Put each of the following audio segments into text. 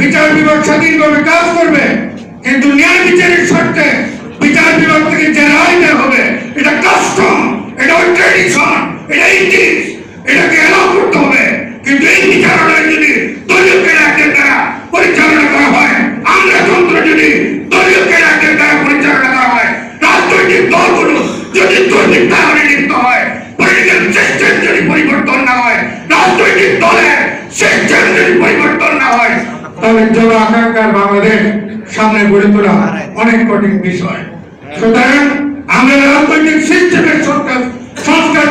বিচার বিভাগ স্বাধীনভাবে কাজ করবে। কিন্তু ন্যায় বিচারের শর্তে বিচার জন আকাঙ্ক্ষার বাংলাদেশ সামনে গড়ে তোলা অনেক কঠিন বিষয়। সুতরাং আমরা রাজনৈতিক সিস্টেমের সরকার সংস্কার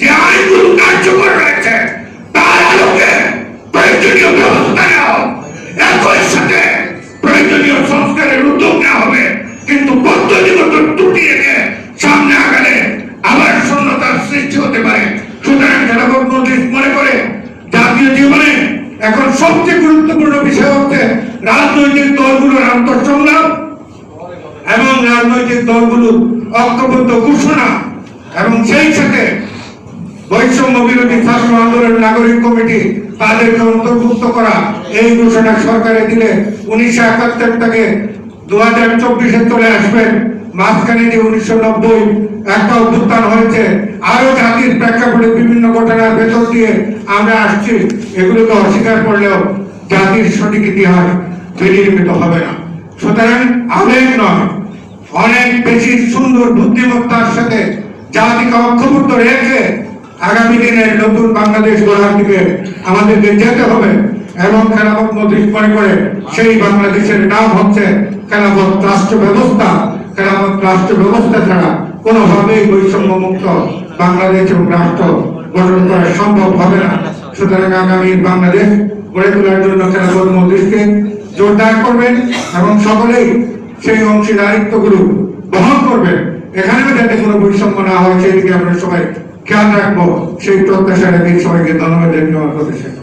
যে আইনগুলো কার্যকর রয়েছে, তার আলোকে প্রয়োজনীয় ব্যবস্থা নেওয়া একই সাথে প্রয়োজনীয় সংস্কারের উদ্যোগ নেওয়া হবে। কিন্তু পদ্ধতিগত ত্রুটি রেখে সামনে আগালে আবার শূন্যতার সৃষ্টি হতে পারে। সুতরাং নোটিশ মনে করে, জাতীয় জীবনে এখন সবচেয়ে গুরুত্বপূর্ণ বিষয় হচ্ছে রাজনৈতিক দলগুলোর আন্তঃসংগ্রাম এবং রাজনৈতিক দলগুলোর ঐক্যবদ্ধ ঘোষণা। এবং সেই সাথে বৈষম্য বিরোধী ছাত্র আন্দোলন নাগরিক কমিটি তাদেরকে অন্তর্ভুক্ত করা, এই ঘোষণা সরকারে দিলে উনিশশো একাত্তর থেকে দু হাজার চব্বিশে চলে আসবেন। মাঝখানে যে উনিশশো নব্বই একটা অভ্যুত্থান হয়েছে আরও জাতির প্রেক্ষাপটে বিভিন্ন ঘটনার ভেতর দিয়ে আমরা আসছি। এগুলোকে অস্বীকার করলেও জাতির সঠিক ইতিহাস বিনির্মিত হবে না। সুতরাং আবেগ নয়, অনেক বেশি সুন্দর বুদ্ধিমত্তার সাথে জাতিকে ঐক্যবদ্ধ রেখে আগামী দিনে নতুন বাংলাদেশ গড়ার দিকে আমাদেরকে যেতে হবে এবং খেলাফত মন্ত্রী মনে করে সেই বাংলাদেশের নাম হচ্ছে খেলাফত রাষ্ট্র ব্যবস্থা। খেলাফত রাষ্ট্র ব্যবস্থা ছাড়া কোনোভাবেই বৈষম্য মুক্ত বাংলাদেশ এবং রাষ্ট্র গঠন করা সম্ভব হবে না। সুতরাং আগামী বাংলাদেশ গড়ে তোলার জন্য খেলাফত মন্ত্রীকে জোরদার করবেন এবং সকলেই সেই অংশীদারিত্বগুলো বহন করবেন। এখানেও যাতে কোনো বৈষম্য না হয় সেই দিকে আমরা সবাই খেয়াল রাখব সেই প্রত্যাশা রেখে সবাইকে ধন্যবাদ জানিয়ে আমার করছি।